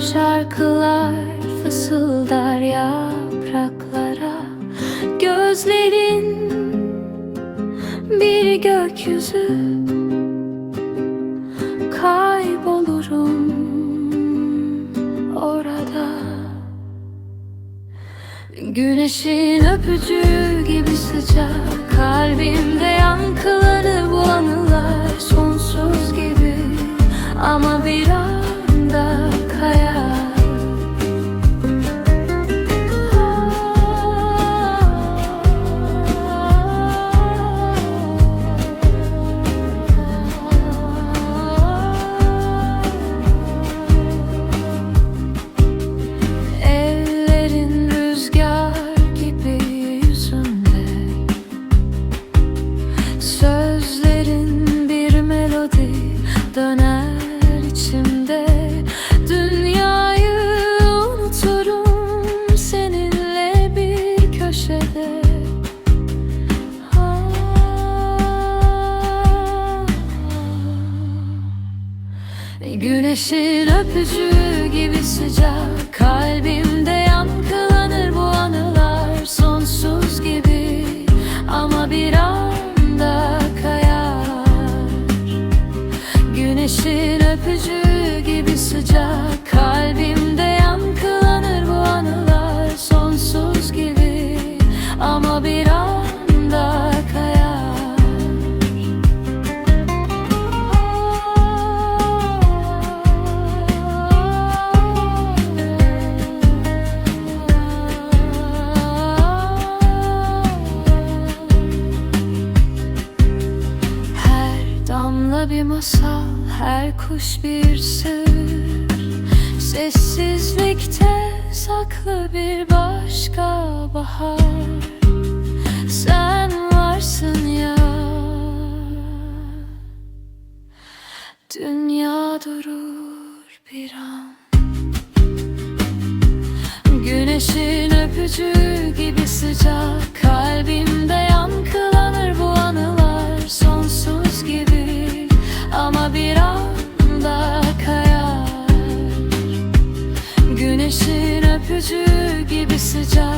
Şarkılar fısıldar yapraklara. Gözlerin bir gökyüzü. Kaybolurum orada. Güneşin öpücüğü gibi sıcak Kalbimde Sözlerin bir melodi döner içimde. Dünyayı unuturum seninle bir köşede. Güneşin öpücüğü gibi sıcak Kalbimde Damla bir masal, her kuş bir sır. Sessizlikte saklı bir başka bahar. Sen varsın ya. Dünya durur bir an. Güneşin öpücüğü gibi sıcak Öpücüğü gibi sıcak